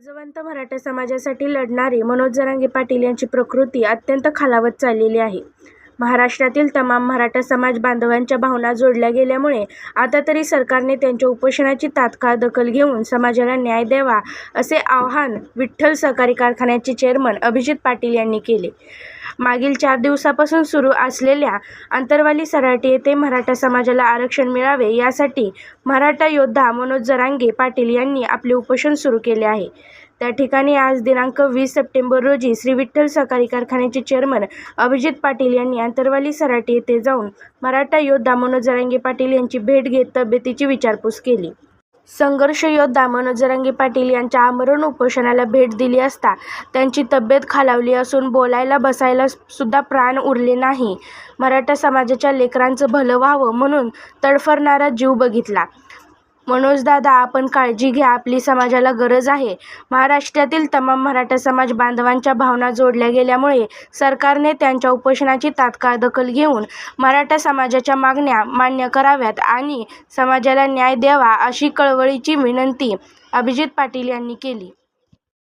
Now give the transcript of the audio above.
जवंत मराठा समाजासाठी लढणारे मनोज जरांगे पाटील यांची प्रकृती अत्यंत खालावत चाललेली आहे. महाराष्ट्रातील तमाम मराठा समाज बांधवांच्या भावना जोडल्या गेल्यामुळे आता तरी सरकारने त्यांच्या उपोषणाची तात्काळ दखल घेऊन समाजाला न्याय द्यावा असे आवाहन विठ्ठल सहकारी कारखान्याचे चेअरमन अभिजित पाटील यांनी केले. मागील चार दिवसापासून सुरू असलेल्या आंतरवाली सराटी येथे मराठा समाजाला आरक्षण मिळावे यासाठी मराठा योद्धा मनोज जरांगे पाटील यांनी आपले उपोषण सुरू केले आहे. त्या ठिकाणी आज दिनांक वीस सप्टेंबर रोजी श्री विठ्ठल सहकारी कारखान्याचे चेअरमन अभिजित पाटील यांनी आंतरवाली सराटी येथे जाऊन मराठा योद्धा मनोज जरांगे पाटील यांची भेट घेत तब्येतीची विचारपूस केली. संघर्ष योद्धा मनोज जरांगे पाटील यांच्या आमरण उपोषणाला भेट दिली असता त्यांची तब्येत खालावली असून बोलायला बसायला सुद्धा प्राण उरले नाही. मराठा समाजाच्या लेकरांचं भलं व्हावं म्हणून तडफडणारा जीव बघितला. मनोजदादा आपण काळजी घ्या आपली समाजाला गरज आहे. महाराष्ट्रातील तमाम मराठा समाज बांधवांच्या भावना जोडल्या गेल्यामुळे सरकारने त्यांच्या उपोषणाची तात्काळ दखल घेऊन मराठा समाजाच्या मागण्या मान्य कराव्यात आणि समाजाला न्याय द्यावा अशी कळवळीची विनंती अभिजित पाटील यांनी केली.